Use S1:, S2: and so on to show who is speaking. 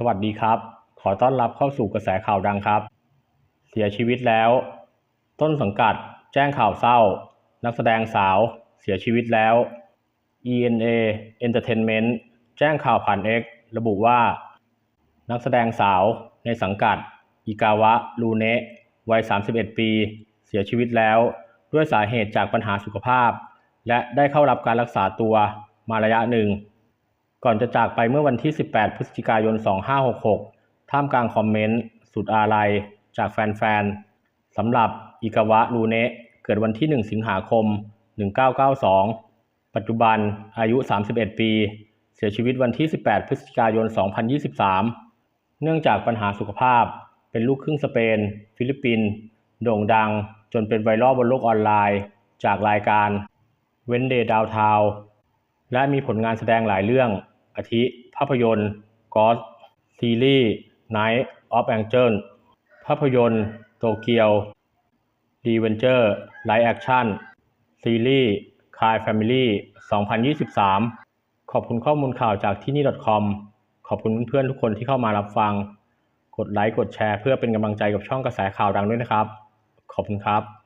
S1: สวัสดีครับ ขอต้อนรับเข้าสู่กระแสข่าวดังครับ เสียชีวิตแล้ว ต้นสังกัดแจ้งข่าวเศร้า นักแสดงสาวเสียชีวิตแล้ว ENA Entertainment แจ้งข่าวผ่าน X ระบุว่า นักแสดงสาวในสังกัด อิกาวะรูเนะวัย 31 ปี เสียชีวิตแล้ว ด้วยสาเหตุจากปัญหาสุขภาพ และได้เข้ารับการรักษาตัวมาระยะหนึ่ง ก่อนจะจากไปเมื่อวันที่ 18 พฤศจิกายน 2566 ท่ามกลางคอมเมนต์สุดอาลัยจากแฟนๆสำหรับอิกาวะรูเนะเกิดวันที่ 1 สิงหาคม 1992 ปัจจุบันอายุ 31 ปี เสียชีวิตวันที่ 18 พฤศจิกายน 2023 เนื่องจากปัญหาสุขภาพ เป็นลูกครึ่งสเปน ฟิลิปปินส์โด่งดังจนเป็นไวรัลบนโลกออนไลน์ จากรายการ Wednesday Downtown และมีผลงานแสดงหลายเรื่อง อาทิภาพยนตร์ Ghost ซีรีส์ Night of Angel ภาพยนตร์โตเกียว d v e n t u r e ไลฟ์แอคชั่นซีรีส์ Kai Family 2023 ขอบคุณข้อมูลข่าวจากที่นี่ .com ขอบคุณเพื่อนๆทุกคนที่เข้ามารับฟัง กดไลค์ กดแชร์เพื่อเป็นกำลังใจกับช่องกระแสข่าวดังด้วยนะครับ ขอบคุณครับ